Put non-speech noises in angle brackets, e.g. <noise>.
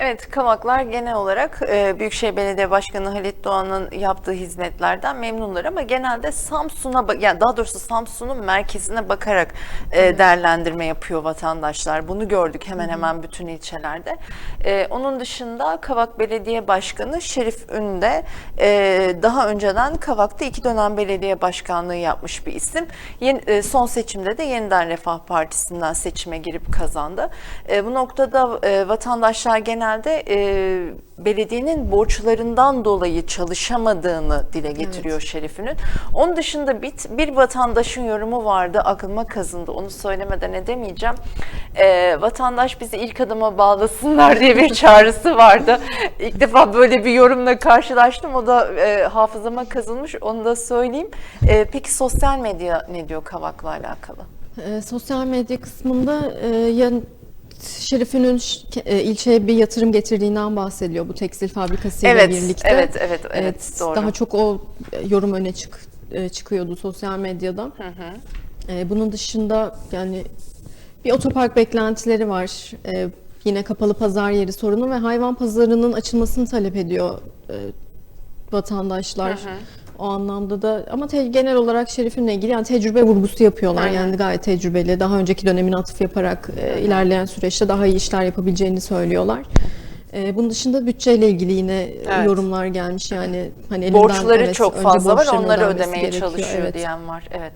Evet, Kavaklar genel olarak e, Büyükşehir Belediye Başkanı Halit Doğan'ın yaptığı hizmetlerden memnunlar ama genelde Samsun'a, yani daha doğrusu Samsun'un merkezine bakarak e, değerlendirme yapıyor vatandaşlar. Bunu gördük hemen hemen bütün ilçelerde. E, onun dışında Kavak Belediye Başkanı Şerif Ün de e, daha önceden Kavak'ta iki dönem belediye başkanlığı yapmış bir isim. Yeni, e, son seçimde de yeniden Refah Partisi'nden seçime girip kazandı. E, bu noktada e, vatandaşlar genelde e, belediyenin borçlarından dolayı çalışamadığını dile getiriyor Şerif'inin. Onun dışında bir, bir vatandaşın yorumu vardı aklıma kazındı. Onu söylemeden edemeyeceğim. E, vatandaş bizi ilk adıma bağlasınlar diye bir <laughs> çağrısı vardı. İlk defa böyle bir yorumla karşılaştım. O da e, hafızama kazınmış. Onu da söyleyeyim. E, peki sosyal medya ne diyor Kavak'la alakalı? E, sosyal medya kısmında e, ya Şerif'in e, ilçeye bir yatırım getirdiğinden bahsediyor bu tekstil fabrikasıyla Evet, birlikte. evet, evet, evet, doğru. Daha çok o e, yorum öne çık, e, çıkıyordu sosyal medyada. E, bunun dışında yani bir otopark beklentileri var. Yine kapalı pazar yeri sorunu ve hayvan pazarının açılmasını talep ediyor vatandaşlar. O anlamda da ama te- genel olarak Şerif'inle ilgili yani tecrübe vurgusu yapıyorlar. Aynen. Yani gayet tecrübeli. Daha önceki dönemin atıf yaparak e, ilerleyen süreçte daha iyi işler yapabileceğini söylüyorlar. E, bunun dışında bütçeyle ilgili yine Evet. yorumlar gelmiş. Yani hani elinden, Borçları evet, çok fazla var onları ödemeye gerekiyor. çalışıyor Evet. diyen var. Evet.